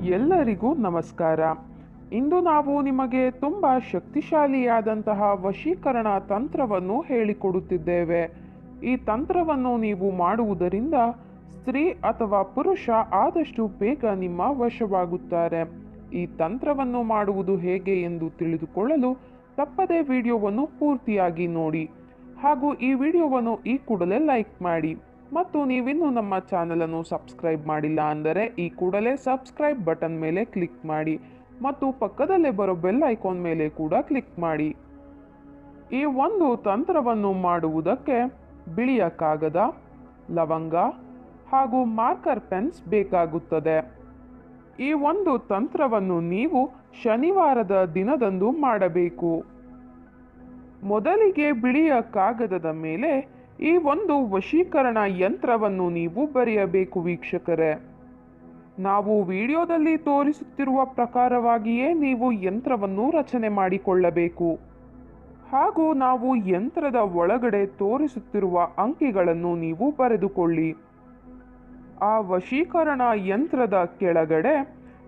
ಎಲ್ಲರಿಗೂ ನಮಸ್ಕಾರ. ಇಂದು ನಾವು ನಿಮಗೆ ತುಂಬ ಶಕ್ತಿಶಾಲಿಯಾದಂತಹ ವಶೀಕರಣ ತಂತ್ರವನ್ನು ಹೇಳಿಕೊಡುತ್ತಿದ್ದೇವೆ. ಈ ತಂತ್ರವನ್ನು ನೀವು ಮಾಡುವುದರಿಂದ ಸ್ತ್ರೀ ಅಥವಾ ಪುರುಷ ಆದಷ್ಟು ಬೇಗ ನಿಮ್ಮ ವಶವಾಗುತ್ತಾರೆ. ಈ ತಂತ್ರವನ್ನು ಮಾಡುವುದು ಹೇಗೆ ಎಂದು ತಿಳಿದುಕೊಳ್ಳಲು ತಪ್ಪದೇ ವಿಡಿಯೋವನ್ನು ಪೂರ್ತಿಯಾಗಿ ನೋಡಿ. ಹಾಗೂ ಈ ವಿಡಿಯೋವನ್ನು ಈ ಕೂಡಲೇ ಲೈಕ್ ಮಾಡಿ. ಮತ್ತು ನೀವಿನ್ನೂ ನಮ್ಮ ಚಾನಲನ್ನು ಸಬ್ಸ್ಕ್ರೈಬ್ ಮಾಡಿಲ್ಲ ಅಂದರೆ ಈ ಕೂಡಲೇ ಸಬ್ಸ್ಕ್ರೈಬ್ ಬಟನ್ ಮೇಲೆ ಕ್ಲಿಕ್ ಮಾಡಿ ಮತ್ತು ಪಕ್ಕದಲ್ಲೇ ಬರೋ ಬೆಲ್ ಐಕಾನ್ ಮೇಲೆ ಕೂಡ ಕ್ಲಿಕ್ ಮಾಡಿ. ಈ ಒಂದು ತಂತ್ರವನ್ನು ಮಾಡುವುದಕ್ಕೆ ಬಿಳಿಯ ಕಾಗದ, ಲವಂಗ ಹಾಗೂ ಮಾರ್ಕರ್ ಪೆನ್ಸ್ ಬೇಕಾಗುತ್ತದೆ. ಈ ಒಂದು ತಂತ್ರವನ್ನು ನೀವು ಶನಿವಾರದ ದಿನದಂದು ಮಾಡಬೇಕು. ಮೊದಲಿಗೆ ಬಿಳಿಯ ಕಾಗದದ ಮೇಲೆ ಈ ಒಂದು ವಶೀಕರಣ ಯಂತ್ರವನ್ನು ನೀವು ಬರೆಯಬೇಕು ವೀಕ್ಷಕರೇ. ನಾವು ವಿಡಿಯೋದಲ್ಲಿ ತೋರಿಸುತ್ತಿರುವ ಪ್ರಕಾರವಾಗಿಯೇ ನೀವು ಯಂತ್ರವನ್ನು ರಚನೆ ಮಾಡಿಕೊಳ್ಳಬೇಕು. ಹಾಗೂ ನಾವು ಯಂತ್ರದ ಒಳಗಡೆ ತೋರಿಸುತ್ತಿರುವ ಅಂಕಿಗಳನ್ನು ನೀವು ಬರೆದುಕೊಳ್ಳಿ. ಆ ವಶೀಕರಣ ಯಂತ್ರದ ಕೆಳಗಡೆ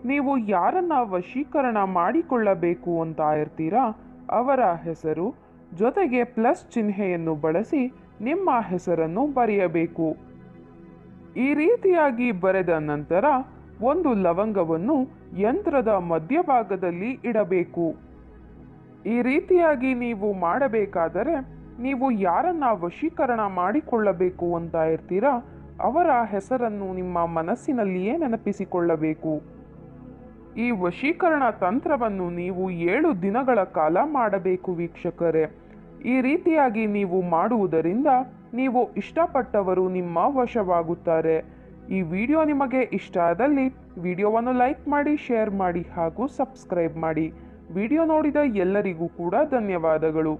ನೀವು ಯಾರನ್ನ ವಶೀಕರಣ ಮಾಡಿಕೊಳ್ಳಬೇಕು ಅಂತ ಇರ್ತೀರಾ? ಅವರ ಹೆಸರು ಜೊತೆಗೆ ಪ್ಲಸ್ ಚಿಹ್ನೆಯನ್ನು ಬಳಸಿ ನಿಮ್ಮ ಹೆಸರನ್ನು ಬರೆಯಬೇಕು. ಈ ರೀತಿಯಾಗಿ ಬರೆದ ನಂತರ ಒಂದು ಲವಂಗವನ್ನು ಯಂತ್ರದ ಮಧ್ಯಭಾಗದಲ್ಲಿ ಇಡಬೇಕು. ಈ ರೀತಿಯಾಗಿ ನೀವು ಮಾಡಬೇಕಾದರೆ ನೀವು ಯಾರನ್ನ ವಶೀಕರಣ ಮಾಡಿಕೊಳ್ಳಬೇಕು ಅಂತ ಇರ್ತೀರಾ, ಅವರ ಹೆಸರನ್ನು ನಿಮ್ಮ ಮನಸ್ಸಿನಲ್ಲಿಯೇ ನೆನಪಿಸಿಕೊಳ್ಳಬೇಕು. ಈ ವಶೀಕರಣ ತಂತ್ರವನ್ನು ನೀವು ಏಳು ದಿನಗಳ ಕಾಲ ಮಾಡಬೇಕು ವೀಕ್ಷಕರೇ. ಈ ರೀತಿಯಾಗಿ ನೀವು ಮಾಡುವುದರಿಂದ ನೀವು ಇಷ್ಟಪಟ್ಟವರು ನಿಮ್ಮ ವಶವಾಗುತ್ತಾರೆ. ಈ ವಿಡಿಯೋ ನಿಮಗೆ ಇಷ್ಟ ಆದಲ್ಲಿ ವಿಡಿಯೋವನ್ನು ಲೈಕ್ ಮಾಡಿ, ಶೇರ್ ಮಾಡಿ ಹಾಗೂ ಸಬ್ಸ್ಕ್ರೈಬ್ ಮಾಡಿ. ವಿಡಿಯೋ ನೋಡಿದ ಎಲ್ಲರಿಗೂ ಕೂಡ ಧನ್ಯವಾದಗಳು.